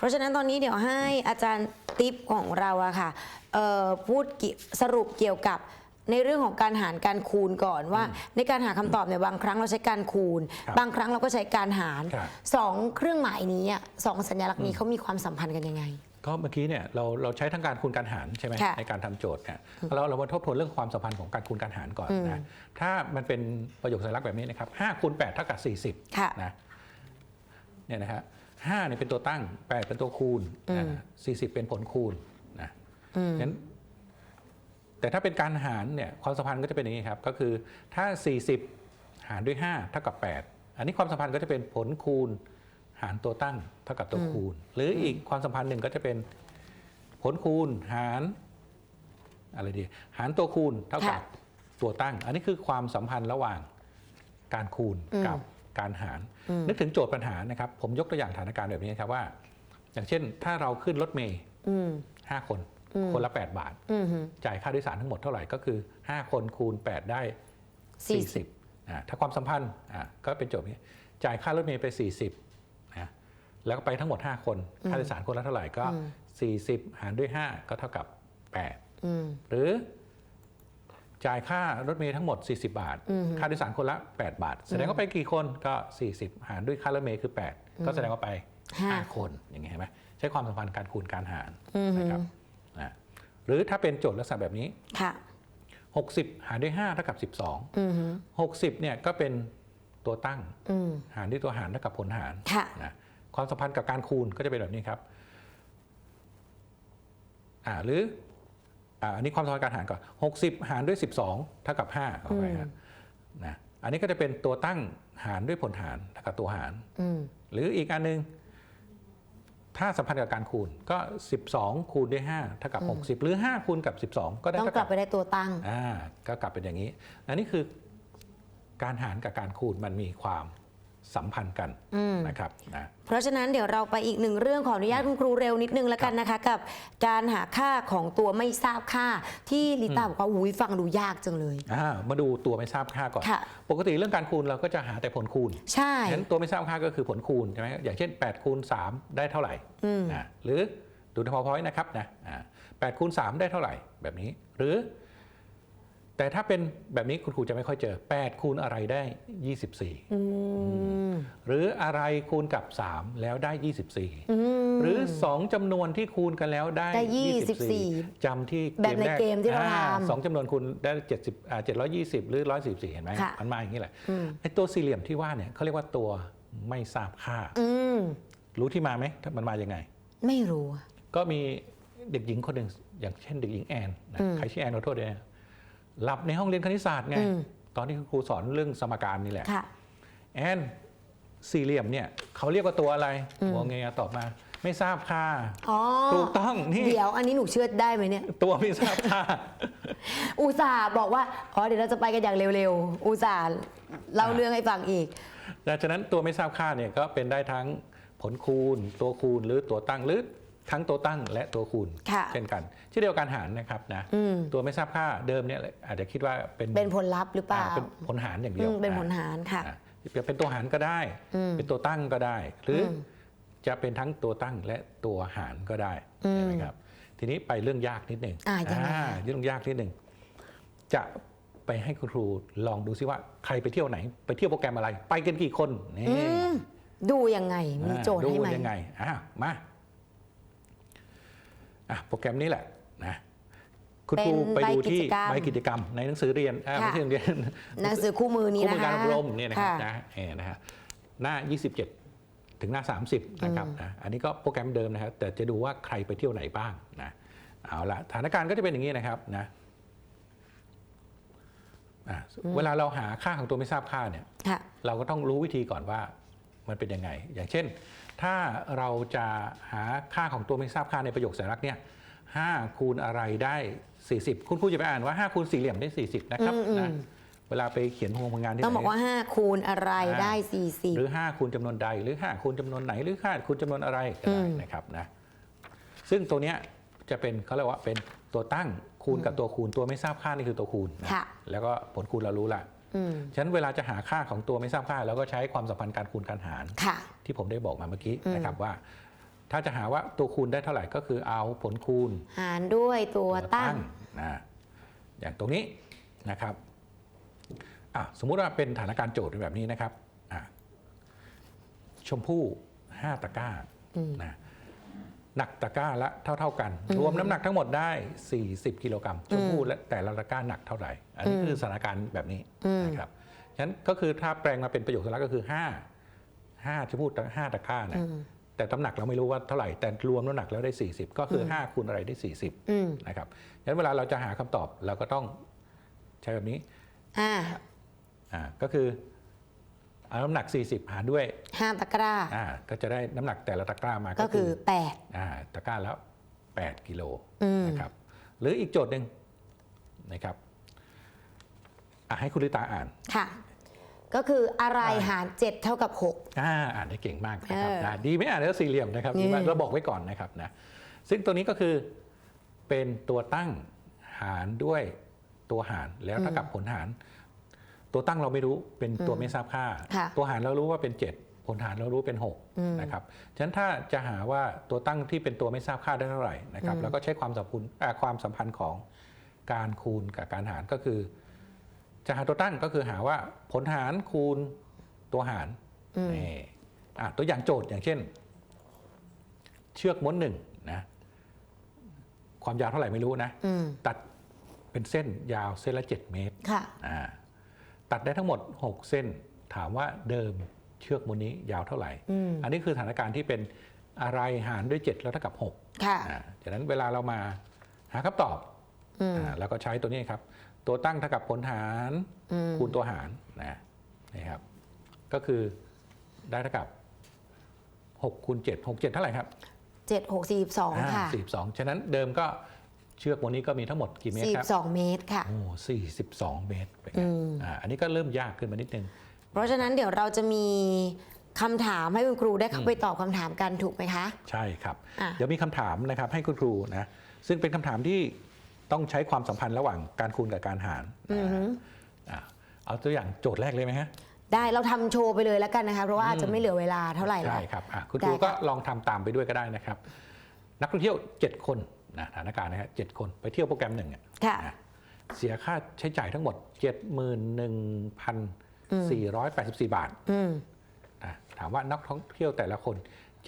เพราะฉะนั้นตอนนี้เดี๋ยวให้อาจารย์ติ๊บของเราอะค่ะเอ่อพูดเกี่ยวสรุปเกี่ยวกับในเรื่องของการหารการคูณก่อนว่า ในการหาคำตอบเนี่ยบางครั้งเราใช้การคูณครับบางครั้งเราก็ใช้การหารครับสองเครื่องหมายนี้อะสองสัญลักษณ์นี้เขามีความสัมพันธ์กันยังไง ก็เมื่อกี้เนี่ยเราเราใช้ทั้งการคูณการหารใช่ไหมค่ะในการทำโจทย์เนี่ยเราเรามาทบทวนเรื่องความสัมพันธ์ของการคูณการหารก่อนอืมนะถ้ามันเป็นประโยคสัญลักษณ์แบบนี้นะครับ5คูณ8เท่ากับค่ะ40นะเนี่ยนะฮะ 5เนี่ยเป็นตัวตั้ง 8 เป็นตัวคูณอืมอ่า40 เป็นผลคูณนะอืมงั้นแต่ถ้าเป็นการหารเนี่ยความสัมพันธ์ก็จะเป็นอย่างนี้ครับ ก็คือถ้า 40 หารด้วย 5 เท่ากับ 8 อันนี้ความสัมพันธ์ก็จะเป็นผลคูณหารตัวตั้งเท่ากับตัวคูณ หรืออีกความสัมพันธ์หนึ่งก็จะเป็นผลคูณหารอะไรดีหารตัวคูณเท่ากับค่ะตัวตั้ง อันนี้คือความสัมพันธ์ระหว่างการคูณอืมกับ การหารอืมนึกถึงโจทย์ปัญหานะครับ ผมยกตัวอย่างสถานการณ์แบบนี้ครับว่า อย่างเช่น ถ้าเราขึ้นรถเมย์อืมห้าคนอืมคนละ 8 บาทอืมฮึจ่ายค่าโดยสารทั้งหมดเท่าไหร่ก็คือ 5 คนคูณ 8 ได้สี่สิบ40อ่าถ้าความสัมพันธ์อ่าก็เป็นโจทย์นี้จ่ายค่ารถเมล์ไป 40นะแล้วก็ไปทั้งหมด 5 คน ค่าโดยสารคนละเท่าไหร่ก็อืม40 หารด้วย 5 ก็เท่ากับ8อืมหรือ จ่ายค่ารถเมล์ทั้งหมด 40 บาทอืมค่าโดยสารคนละ 8 บาท แสดงว่าไปกี่คนก็ 40 หารด้วยค่ารถเมล์คือ 8 ก็แสดงว่าไปห้า5คนอย่างเงี้ยเห็นไหมใช้ความสัมพันธ์การคูณการหารอืมฮึนะครับอ่าหรือถ้าเป็นโจทย์ลักษณะแบบนี้ค่ะ60 หารด้วย5เท่ากับ 12อืมฮึ60เนี่ยก็เป็นตัวตั้งอืมหารด้วยตัวหารเท่ากับผลหารค่ะนะความสัมพันธ์กับการคูณก็จะเป็นแบบนี้ครับอ่าหรือ อ่าอันนี้ความสัมพันธ์การหารก่อน 60 หารด้วย 12 เท่ากับ5เอาไปครับนะอันนี้ก็จะเป็นตัวตั้งหารด้วยผลหารเท่ากับตัวหารอืมหรืออีกอันหนึง ถ้าสัมพันธ์กับการคูณก็ 12 คูณด้วย5เท่ากับ 60 หรือ 5 คูณกับ 12 ก็ได้ต้องเท่ากลักับบไปได้ตัวตั้งอ่าก็กลับเป็นอย่างนี้ อันนี้คือการหารกับการคูณมันมีความ สัมพันธ์กันอืมนะครับนะเพราะฉะนั้นเดี๋ยวเราไปอีกหนึ่งเรื่องขออนุญาตคุณครูเร็วนิดนึงแล้วกันนะคะ กับการหาค่าของตัวไม่ทราบค่า ที่ลิต้าบอกว่าอุ้ยฟังดูยากจังเลยอ่ามาดูตัวไม่ทราบค่าก่อนค่ะปกติเรื่องการคูณเราก็จะหาแต่ผลคูณใช่งั้นตัวไม่ทราบค่าก็คือผลคูณใช่ไหมอย่างเช่น8คูณ3ได้เท่าไหร่อืมนะหรือดูในพอพอยนะครับนะอ่า8คูณ3ได้เท่าไหร่แบบนี้ หรือ แต่ถ้าเป็นแบบนี้คุณครูจะไม่ค่อยเจอ 8 คูณอะไรได้ 24อืมหรืออะไรคูณกับ 3 แล้วได้ 24อืมหรือ 2จำนวนที่คูณกันแล้วได้ได้24จำที่แบบในเกมที่เราอ่ทำสองจำนวนคูณได้ 70อ่า720 หรือ 114 เห็นไหมค่ะมันมาอย่างนี้แหละอืมไอ้ตัวสี่เหลี่ยมที่ว่าเนี่ยเขาเรียกว่าตัวไม่ทราบค่าอืมรู้ที่มาไหมมันมายังไง ไม่รู้อะก็มีเด็กหญิงคนหนึ่งอย่างเช่นเด็กหญิงแอนนะอืมใครชื่อแอนขอโทษด้วยนะ หลับในห้องเรียนคณิตศาสตร์ไงอืมตอนที่คุณครูสอนเรื่องสมการนี่แหละค่ะ แอนสี่เหลี่ยมเนี่ยเขาเรียกว่าตัวอะไรอืม หัวเงยตอบมา ไม่ทราบค่าอ๋อถูกต้องนี่ เดี๋ยวอันนี้หนูเชื่อได้ไหมเนี่ย ตัวไม่ทราบค่าอุตส่าห์บอกว่า อ๋อ เดี๋ยวเราจะไปกันอย่างเร็วๆ อุตส่าห์เล่าอ่า เรื่องให้ฟังอีก ดังนั้นตัวไม่ทราบค่าเนี่ยก็เป็นได้ทั้งผลคูณ ตัวคูณหรือตัวตั้งหรือ ทั้งตัวตั้งและตัวคูณค่ะเช่นกันเช่นเดียวกันหารนะครับนะอืมตัวไม่ทราบค่าเดิมเนี่ยอาจจะคิดว่าเป็นเป็นผลลัพธ์หรือเปล่าอ่าเป็นผลหารอย่างเดีอืยวมเป็นอ่าผลหารค่ะอ่าจะเป็นตัวหารก็ได้อืมเป็นตัวตั้งก็ได้ หรืออมจะเป็นทั้งตัวตั้งและตัวหารก็ได้อืมใช่ไหมครับทีนี้ไปเรื่องยากนิดหนึ่งอ่ายังไงอ่าเรื่องยากนิดหนึ่งจะไปให้คุณครูลองดูซิว่าใครไปเที่ยวไหน ไปเที่ยวโปรแกรมอะไร ไปกันกี่คนนี่อืมดูยังไงมีโจทย์อ่าให้ไหมดูยังไงอะมา อะโปรแกรมนี้แหละนะคุณครูเป็นไปดูที่ใบกิจกรรมใบกิจกรรมในหนังสือเรียนอ่าไม่ค่ะใช่เรียนหนังสือคู่มือนี้คู่นะมือการคะอบรมเนี่ยนะครับค่ะนะเอ่อนะฮะหน้า 27 ถึงหน้า 30 นะครับนะอันนี้ก็โปรแกรมเดิมนะครับ แต่จะดูว่าใครไปเที่ยวไหนบ้างนะเอาละสถานการณ์ก็จะเป็นอย่างนี้นะครับนะอะเวลาเราหาค่าของตัวไม่ทราบค่าเนี่ยค่ะเราก็ต้องรู้วิธีก่อนว่ามันเป็นยังไง อย่างเช่น ถ้าเราจะหาค่าของตัวไม่ทราบค่าในประโยคสัญลักษณ์เนี่ยห้าคูณอะไรได้ 40 คุณครูจะไปอ่านว่า 5 คูณสี่เหลี่ยมได้ 40 นะครับอืมอืมนะเวลาไปเขียนพงงานที่ต้องไหนบอกว่า 5 คูณอะไรได้หรือ 5 คูณจำนวนใด หรือ 5 คูณจำนวนไหน หรือ5คูณจำนวนอะไรก็ได้อืมนะครับนะซึ่งตัวเนี้ยจะเป็นเขาเรียกว่าเป็นตัวตั้งคูณกับตัวคูณตัวไม่ทราบค่านี่คือตัวคูณนะค่ะแล้วก็ผลคูณเรารู้ละ40อืมฉะนั้นเวลาจะหาค่าของตัวไม่ทราบค่าเราก็ใช้ความสัมพันธ์การคูณการหารค่ะ ที่ผมได้บอกมาเมื่อกี้อืมนะครับว่า ถ้าจะหาว่าตัวคูณได้เท่าไหร่ก็คือเอาผลคูณ หารด้วยตัวตั้งนะอย่างตรงนี้นะครับอะสมมุติว่าเป็นสถานการณ์โจทย์แบบนี้นะครับอะชมพู่5ตะกร้าอืมนะหนักตะกร้าละเท่าเท่าๆกัน รวมน้ำหนักทั้งหมดได้ 40 กิโลกรัมชมพู่และแต่ละตะกร้าหนักเท่าไหร่ อันนี้คือสถานการณ์แบบนี้อืมนะครับฉะนั้นก็คือถ้าแปลงมาเป็นประโยคสัญลักษณ์ก็คือ 5 5ชมพู่ห้าตะกร้านะอืมแต่น้ำหนักเราไม่รู้ว่าเท่าไหร่แต่รวมน้ำหนักแล้วได้ 40 ก็คือ 5คูณอะไรได้ 40อืมนะครับฉะนั้นเวลาเราจะหาคำตอบเราก็ต้องใช้แบบนี้อ่าอ่าก็คือเอาน้ำหนัก 40 หารด้วยห้าตะกร้าอ่าก็จะได้น้ำหนักแต่ละตะกร้ามาก็คือแปดอ่าตะกร้าแล้ว 8 กิโลอืมนะครับหรืออีกโจทย์หนึ่งนะครับอะให้คุณลิตาอ่านค่ะ ก็คืออะไรอ่าหารเจ็ดเท่ากับหกอ่าอ่านได้เก่งมากนะครับเออนะดีไม่อ่านแล้วสี่เหลี่ยมนะครับดีมากนี่เราบอกไว้ก่อนนะครับนะซึ่งตัวนี้ก็คือเป็นตัวตั้งหารด้วยตัวหารแล้วเท่ากับผลหาร ตัวตั้งเราไม่รู้เป็นตัวไม่ทราบค่าค่ะตัวหารเรารู้ว่าเป็น 7 ผลหารเรารู้เป็นอืม6นะครับฉะนั้นถ้าจะหาว่าตัวตั้งที่เป็นตัวไม่ทราบค่าได้เท่าไหร่นะครับอืมแล้วก็ใช้ความสัมพันธ์อ่าความสัมพันธ์ของการคูณกับการหารก็คือ จะหาตัวตั้งก็คือหาว่าผลหารคูณตัวหารอืมนี่อะตัวอย่างโจทย์อย่างเช่น เชือกม้วนหนึ่งนะความยาวเท่าไหร่ไม่รู้นะอืมตัดเป็นเส้นยาวเส้นละ 7 เมตรค่ะอ่าตัดได้ทั้งหมด 6 เส้น ถามว่าเดิมเชือกม้วนนี้ยาวเท่าไหร่อืมอันนี้คือสถานการณ์ที่เป็นอะไรหารด้วย 7 แล้วเท่ากับ6ค่ะอ่าจากนั้นเวลาเรามาหาคำตอบอืมอ่าเราก็ใช้ตัวนี้ครับ ตัวตั้งเท่ากับผลหารอืมคูณตัวหารนะนี่ครับ ก็คือได้เท่ากับ6คูณ7 6 7 เท่าไหร่ครับเจ็ดหกสี่สองค่ะสี่สองฉะนั้นเดิมก็เชือกวันนี้ก็มีทั้งหมดกี่เมตรสี่ครับสองเมตรค่ะ โอ้สี่สิบสองเมตรเป็นไงอืมอ่าอันนี้ก็เริ่มยากขึ้นมานิดนึง เพราะฉะนั้นเดี๋ยวเราจะมีคำถามให้คุณครูได้เข้าไปตอบคำถามกันถูกไหมคะ ใช่ครับอะเดี๋ยวมีคำถามนะครับให้คุณครูนะ ซึ่งเป็นคำถามที่ ต้องใช้ความสัมพันธ์ระหว่างการคูณกับการหารอือหืออ่าเอาตัวอย่างโจทย์แรกเลยไหมฮะได้เราทำโชว์ไปเลยแล้วกันนะคะเพราะว่าอาจจะไม่เหลือเวลาเท่าไหร่แล้ใช่วครับอะคุณได้ครูก็ค่ะลองทำตามไปด้วยก็ได้นะครับ นักท่องเที่ยว 7 คนนะสถานการณ์นะฮะเจ็ดคนไปเที่ยวโปรแกรมหนึ่งอะค่ะนะเสียค่าใช้จ่ายทั้งหมด 71,484 บาทอืมนะถามว่านักท่องเที่ยวแต่ละคน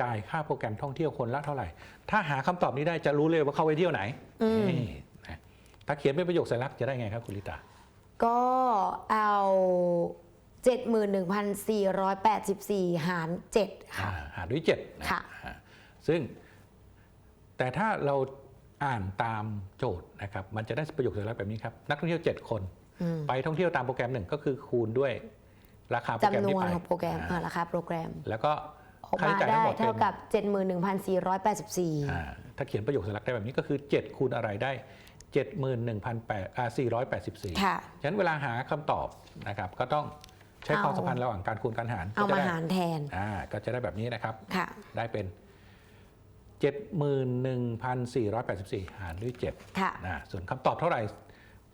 จ่ายค่าโปรแกรมท่องเที่ยวคนละเท่าไหร่ ถ้าหาคำตอบนี้ได้จะรู้เลยว่าเขาไปเที่ยวไหนอืมนี่นะ ถ้าเขียนเป็นประโยคสัญลักษณ์จะได้ไงครับคุณลิตา ก็เอา 71,484 หาร 7 ค่ะอ่าหารด้วย7นะค่ะอ่าซึ่งแต่ถ้าเราอ่านตามโจทย์นะครับ มันจะได้ประโยคสัญลักษณ์แบบนี้ครับ นักท่องเที่ยว 7 คนอืมไปท่องเที่ยวตามโปรแกรมหนึ่งก็คือคูณด้วยราคาโปรแกรมจำนที่วนไปของโปรแกรมอ่าอ่าราคาโปรแกรม แล้วก็ออกค่ามาใช้จ่ายทั้ได้งหมดเท่าเป็นกับ 71,484อ่าถ้าเขียนประโยคสัญลักษณ์ได้แบบนี้ก็คือ 7 คูณอะไรได้ 71,800อ่า484ค่ะ ฉะนั้นเวลาหาคำตอบนะครับ ก็ต้องใช้เอาความสัมพันธ์ระหว่างการคูณการหารเอาก็มาจะได้หารแทน อ่าก็จะได้แบบนี้นะครับ ค่ะ ได้เป็น 71,484 หารด้วย7 ค่ะ นะส่วนคำตอบเท่าไหร่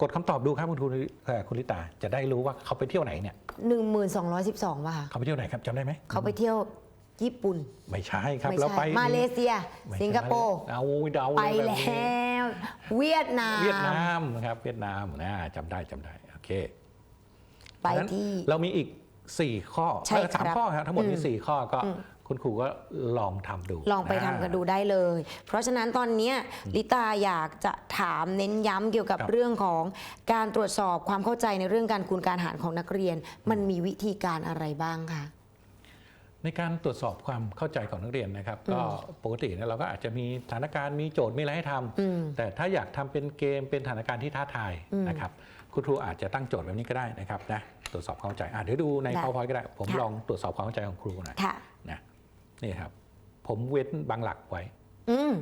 กดคำตอบดูครับคุณครูเอ่อคุณลิตาจะได้รู้ว่าเขาไปเที่ยวไหนเนี่ย1212ป่ะคะเขาไปเที่ยวไหนครับจำได้ไหมเขาไปเที่ยว ญี่ปุ่น ไม่ใช่ครับไม่เราใช่ไปมาเลเซีย ไม่ใช่สิงคโปร์เอาเดาไปเลยบบแล้นี้ว เวียดนาม เวียดนามนะครับเวียดนามนะจำได้จำได้โอเคไปเพราะฉะนั้นที่ เรามีอีก 4 ข้อใช่เออสามครับข้อครับทั้งหมดมีอืมสี่ข้อก็อืมคุณครูก็ลองทำดูลองไปทำกันดูได้เลย เพราะฉะนั้นตอนเนี้ยลิตาอยากจะถามเน้นย้ำเกี่ยวกับครับ เรื่องของการตรวจสอบความเข้าใจในเรื่องการคูณการหารของนักเรียน มันมีวิธีการอะไรบ้างคะ ในการตรวจสอบความเข้าใจของนักเรียนนะครับ ก็ปกติเนี่ยเราก็อาจจะมีสถานการณ์มีโจทย์มีอะไรให้ทำอืมแต่ถ้าอยากทำเป็นเกมเป็นสถานการณ์ที่ท้าทายอืมนะครับคุณครูอาจจะตั้งโจทย์แบบนี้ก็ได้นะครับนะตรวจสอบความเข้าใจอะเดี๋ยวดูในได้ powerpoint ก็ได้ ผมค่ะลองตรวจสอบความเข้าใจของครูหน่อยค่ะนะนี่ครับ ผมเว้นบางหลักไว้อืม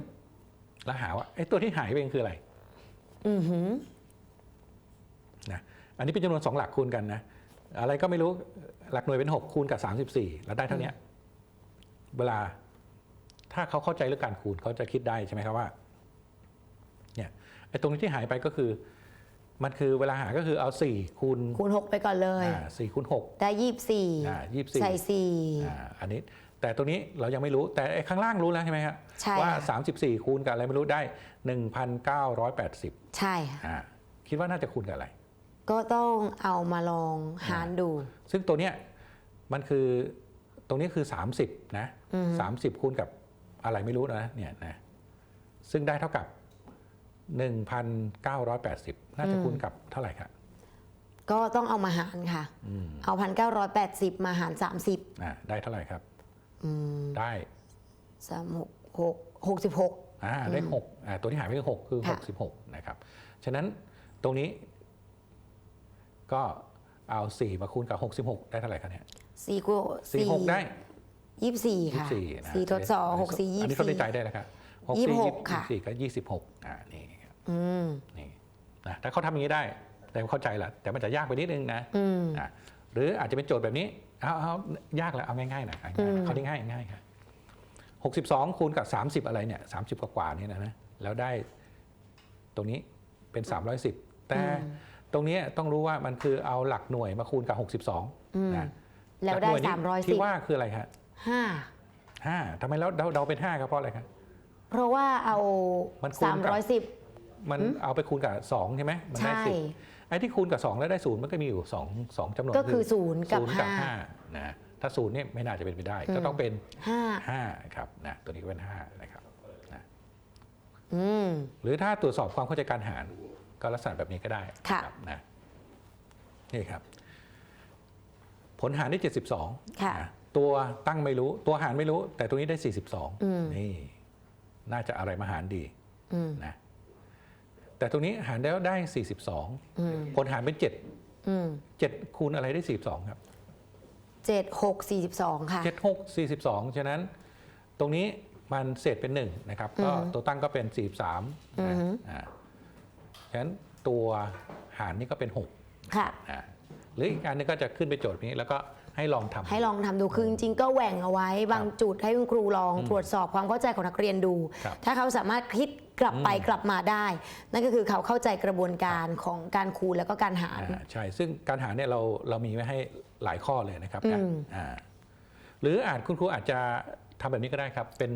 แล้วหาว่าไอ้ตัวที่หายไปคืออะไรอือหือนะอันนี้เป็นจำนวน2หลักคูณกันนะ อะไรก็ไม่รู้หลักหน่วยเป็น 6 คูณกับ 34 แล้วได้เท่าเนี้ยเวลา ถ้าเขาเข้าใจเรื่องการคูณเขาจะคิดได้ใช่ไหมครับว่า เนี่ยไอ้ตรงนี้ที่หายไปก็คือ มันคือเวลาหาก็คือเอา 4 คูณคูณ 6 ไปก่อนเลยอ่า4คูณ6ได้ยี่สี่อ่า24ใส่สี่อ่าอันนี้ แต่ตัวนี้เรายังไม่รู้แต่ไอ้ข้างล่างรู้แล้วใช่ไหมครับใช่ว่าค่ะ34 คูณกับอะไรไม่รู้ได้ 1,980 ใช่ค่ะอ่าคิดว่าน่าจะคูณกับอะไร ก็ต้องเอามาลองหารดู ซึ่งตัวเนี้ยมันคือตรงนี้คือ 30 นะอืม30 คูณกับอะไรไม่รู้นะเนี่ยนะซึ่งได้เท่ากับ 1,980 น่าจะคูณกับเท่าไหร่ครับก็ต้องเอามาหารค่ะอืมเอาพันเก้าร้อยแปดสิบมาหารสามสิบอ่าได้เท่าไหร่ครับอืมได้สามหกหกหกสิบหกอ่าได้หกอ่าตัวที่หายไปคือหกคือค่ะ66นะครับ ฉะนั้นตรงนี้ ก็เอา 4 มาคูณกับ 66 ได้เท่าไหร่ครับเนี่ยสี่กู46 ได้ยี่สิบสี่ค่ะ24นะสี่ทดสองหกสี่ยี่อันสินี้บเขาได้สี่ ใจได้แล้วครับยี่สิบหกค่ะ24ก็26อ่านี่ครับอืมนี่นะถ้าเขาทำอย่างนี้ได้แต่เข้าใจแหละแต่มันจะยากไปนิดนึงนะอืมนะหรืออาจจะเป็นโจทย์แบบนี้เอาเอายากแล้วเอาง่ายๆหน่อยอืมเขาได้ง่ายง่ายครับ62คูณกับ 30 อะไรเนี่ย30 กว่าๆเนี่ยนะนะแล้วได้ตรงนี้เป็น 310 แต่ ตรงเนี้ยต้องรู้ว่ามันคือเอาหลักหน่วยมาคูณกับอืม62นะแล้วได้หลักหน่ยนี้สามร้อยสิที่บว่าคืออะไรครับห้าห้าทำไมแล้วเดาเดาเป็น5ครับเพราะอะไรครับเพราะว่าเอามันคูณสามกับร้อยสิบมันเอาไปคูณกับ2ใช่ไหมมันได้ใช่สิบไอ้ที่คูณกับ2แล้วได้ศูนย์มันก็มีอยู่2 2จำนวนก็คือศูนย์กับศูนย์กับห้า5นะถ้าศูนย์เนี่ยไม่น่าจะเป็นไปได้อืมก็ต้องเป็นห้า5ครับนะตัวนี้ก็เป็น5นะครับนะอืมหรือถ้าตรวจสอบความเข้าใจการหาร ก็ลักษณะแบบนี้ก็ได้ค่ะรับนะนี่ครับ ผลหารได้ 72ค่ะนะตัวตั้งไม่รู้ ตัวหารไม่รู้ แต่ตัวนี้ได้ อืม 42 นี่ น่าจะอะไรมาหารดีอืมนะแต่ตรงนี้หารแล้วได้ อืม42 ผลหารเป็น 7 อืม7คูณอะไรได้ 42 ครับ เจ็ดหกสี่สิบสองค่ะ 7 6 42 ฉะนั้นตรงนี้มันเศษเป็น 1 นะครับ ก็อือฮึตัวตั้งก็เป็น 43อืนะอฮึ อ่า ฉะนั้นตัวหารนี่ก็เป็น6ค่ะอ่าหรืออีกอันนึงก็จะขึ้นไปโจทย์นี้แล้วก็ให้ลองทำให้ลองทำดูคือจริงๆก็แหว่งเอาไว้ บางจุดให้คุณครูลองอืมตรวจสอบความเข้าใจของนักเรียนดูครับถ้าเขาสามารถคิดกลับไปอืมกลับมาได้ นั่นก็คือเขาเข้าใจกระบวนการของการคูณแล้วก็การหารอ่าใช่ซึ่งการหารเนี่ยเราเรามีไว้ให้หลายข้อเลยนะครับอืมอ่าหรืออาจคุณครูอาจจะทำแบบนี้ก็ได้ครับ เป็น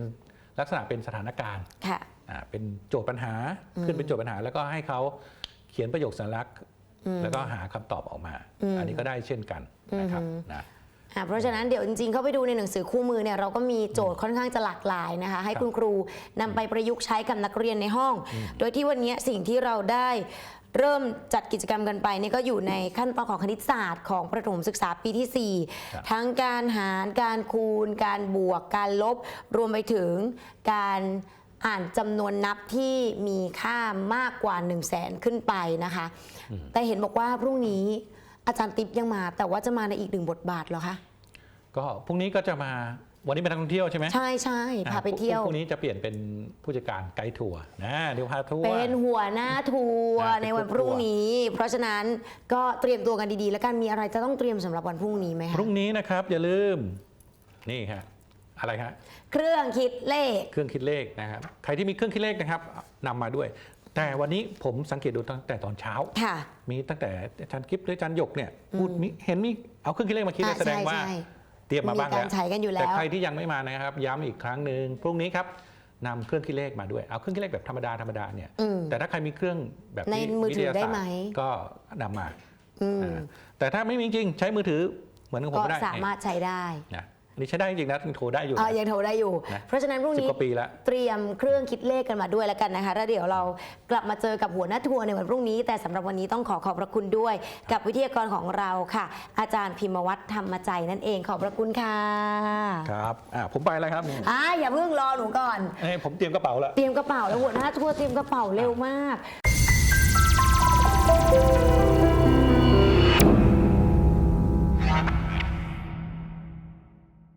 ลักษณะเป็นสถานการณ์ค่ะอ่า เป็นโจทย์ปัญหาอืมขึ้นเป็นโจทย์ปัญหา แล้วก็ให้เขาเขียนประโยคสัญลักษณ์อืมแล้วก็หาคำตอบออกมาอืมอันนี้ก็ได้เช่นกันนะครับอือฮึนะอ่าเพราะฉะนั้นเดี๋ยวจริงๆ เข้าไปดูในหนังสือคู่มือเนี่ยเราก็มีโจทย์ค่อนข้างจะหลากหลายนะคะ ให้ครับคุณครูนำไปประยุกต์ใช้กับนักเรียนในห้อง โดยที่วันนี้สิ่งที่เราได้เริ่มจัดกิจกรรมกันไปนี่ก็อยู่ในขั้นตอนของคณิตศาสตร์ของประถมศึกษาปีที่ครับ4ทั้งการหารการคูณ การบวก การลบ รวมไปถึงการ อ่านจำนวนนับที่มีค่ามากกว่า 1 0 0 0 0แสนขึ้นไปนะคะ แต่เห็นบอกว่าพรุ่งนี้อาจารย์ติ๊บยังมา แต่ว่าจะมาในอีกหนึ่งบทบาทเหรอคะ ก็พรุ่งนี้ก็จะมาวันนี้เป็นนักท่องเที่ยวใช่ไหมใช่ใช่พาไปเที่ยวพรุ่งนี้จะเปลี่ยนเป็นผู้จัดการไกด์ทัวร์นะเดี๋ยวพาทัวร์เป็นหัวหน้าทัวร์อ่าเป็นในวันพรุ่งนี้ เพราะฉะนั้นก็เตรียมตัวกันดีๆ แล้วกันมีอะไรจะต้องเตรียมสำหรับวันพรุ่งนี้ไหมพคะรุ่งนี้นะครับอย่าลืมนี่ฮะ อะไรฮะเครื่องคิดเลข เครื่องคิดเลขนะครับใครที่มีเครื่องคิดเลขนะครับนำมาด้วย แต่วันนี้ผมสังเกตดูตั้งแต่ตอนเช้า ค่ะ มีตั้งแต่อาจารย์กิฟต์หรืออาจารย์หยกเนี่ยพูดมีเห็นมีเอาเครื่องคิดเลขมาคิดเลยอ่าแสดงใช่ว่าใช่ เตรียมมาบ้างมีแล้กาวรใช้กันอยู่แล้ว แต่ใครที่ยังไม่มานะครับ ย้ำอีกครั้งหนึ่งพรุ่งนี้ครับนำเครื่องคิดเลขมาด้วยเอาเครื่องคิดเลขแบบธรรมดาธรรมดาเนี่ย อืม แต่ถ้าใครมีเครื่องแบบในที่มือถือวิทยาศาสตร์ได้ไหม ก็นำมาอืมอ่าแต่ถ้าไม่มีจริงใช้มือถือเหมือนของผก็มก็ได้สามารถใช้ได้ นะ อันนี้ใช้ได้จริงๆนะโทรได้อยู่เออยังโทรได้อยู่ นะเพราะฉะนั้นพรุ่งสิบนี้กว่าปีแล้ว เตรียมเครื่องคิดเลขกันมาด้วยแล้วกันนะคะแล้วเดี๋ยวเรากลับมาเจอกับหัวหน้าทัวร์ในวันพรุ่งนี้ แต่สำหรับวันนี้ต้องขอขอบพระคุณด้วย กับวิทยากรของเราค่ะ อาจารย์พิมพ์วัฒน์ธรรมใจนั่นเองขอบพระคุณค่ะครับอ่าผมไปแล้วครับอ่าอย่าเพิ่งรอหนูก่อน เอ้ยผมเตรียมกระเป๋าแล้ว เตรียมกระเป๋าแล้วหัวหน้าทัวร์เตรียมกระเป๋าเร็วมาก